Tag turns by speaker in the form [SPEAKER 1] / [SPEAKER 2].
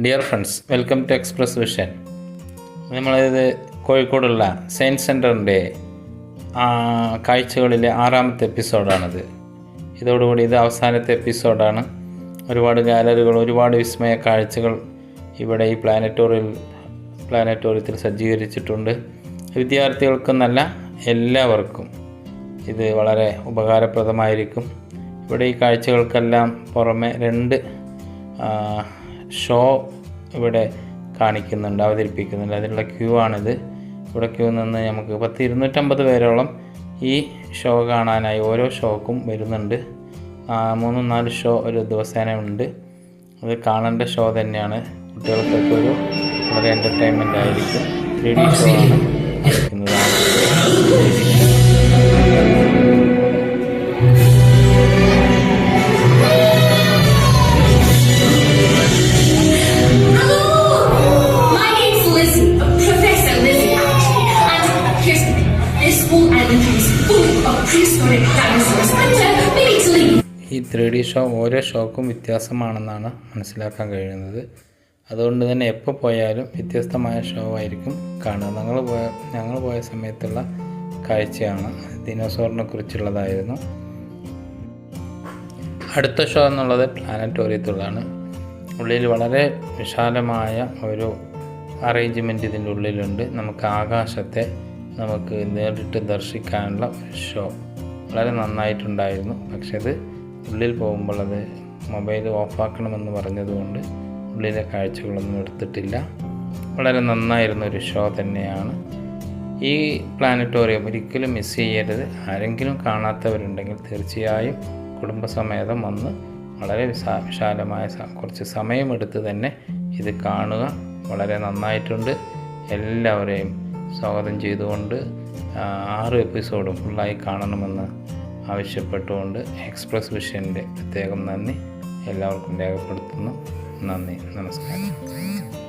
[SPEAKER 1] Dear friends welcome to Express Vision നമ്മളിത് കോഴിക്കോടുള്ള science സെന്ററിന്റെ കാഴ്ചകളിലെ ആറാമത്തെ എപ്പിസോഡാണിത്. ഇതോടുകൂടി ഇത് അവസാനത്തെ എപ്പിസോഡാണ്. ഒരുപാട് ഗാലറികൾ ഒരുപാട് വിസ്മയ കാഴ്ചകൾ ഇവിടെ ഈ പ്ലാനറ്റോറിയൽ പ്ലാനറ്റോറിയത്തിൽ സജ്ജീകരിച്ചിട്ടുണ്ട്. വിദ്യാർത്ഥികൾക്കെന്നല്ല എല്ലാവർക്കും ഇത് വളരെ ഉപകാരപ്രദമായിരിക്കും. ഇവിടെ ഈ കാഴ്ചകൾക്കെല്ലാം പുറമെ രണ്ട് ഷോ ഇവിടെ കാണിക്കുന്നുണ്ട് അവതരിപ്പിക്കുന്നുണ്ട്. അതിനുള്ള ക്യൂ ആണിത്. ഇവിടെ ക്യൂ നിന്ന് നമുക്ക് പത്ത് ഇരുന്നൂറ്റമ്പത് പേരോളം ഈ ഷോ കാണാനായി ഓരോ ഷോക്കും വരുന്നുണ്ട്. മൂന്ന് നാല് ഷോ ഒരു ദിവസേന ഉണ്ട്. അത് കാണേണ്ട ഷോ തന്നെയാണ്. കുട്ടികൾക്കൊക്കെ ഒരു വളരെ എന്റർടൈൻമെന്റ് ആയിരിക്കും. ത്രീ ഡി ഷോ ആണ്. ഈ ത്രീ ഡി ഷോ ഓരോ ഷോക്കും വ്യത്യാസമാണെന്നാണ് മനസ്സിലാക്കാൻ കഴിയുന്നത്. അതുകൊണ്ട് തന്നെ എപ്പോൾ പോയാലും വ്യത്യസ്തമായ ഷോ ആയിരിക്കും കാണുക. ഞങ്ങൾ പോയ ഞങ്ങൾ പോയ സമയത്തുള്ള കാഴ്ചയാണ് ദിനോസോറിനെ കുറിച്ചുള്ളതായിരുന്നു. അടുത്ത ഷോ എന്നുള്ളത് പ്ലാനറ്റോറിയത്തിലുള്ളതാണ് ഉള്ളിൽ വളരെ വിശാലമായ ഒരു അറേഞ്ച്മെന്റ് ഇതിന്റെ ഉള്ളിലുണ്ട്. നമുക്ക് ആകാശത്തെ നമുക്ക് നേരിട്ട് ദർശിക്കാനുള്ള ഷോ വളരെ നന്നായിട്ടുണ്ടായിരുന്നു. പക്ഷെ അത് ഉള്ളിൽ പോകുമ്പോൾ അത് മൊബൈൽ ഓഫാക്കണമെന്ന് പറഞ്ഞതുകൊണ്ട് ഉള്ളിലെ കാഴ്ചകളൊന്നും എടുത്തിട്ടില്ല. വളരെ നന്നായിരുന്ന ഒരു ഷോ തന്നെയാണ്. ഈ പ്ലാനറ്റോറിയം ഒരിക്കലും മിസ് ചെയ്യരുത്. ആരെങ്കിലും കാണാത്തവരുണ്ടെങ്കിൽ തീർച്ചയായും കുടുംബസമേതം വന്ന് വളരെ വിശാ വിശാലമായ കുറച്ച് സമയമെടുത്ത് തന്നെ ഇത് കാണുക. വളരെ നന്നായിട്ടുണ്ട്. എല്ലാവരെയും സ്വാഗതം ചെയ്തുകൊണ്ട് ആറ് എപ്പിസോഡും ഫുള്ളായി കാണണമെന്ന് ആവശ്യപ്പെട്ടുകൊണ്ട് എക്സ്പ്രസ് വിഷന്റെ പ്രത്യേകം നന്ദി. എല്ലാവർക്കും രേഖപ്പെടുത്തുന്നു. നന്ദി. നമസ്കാരം.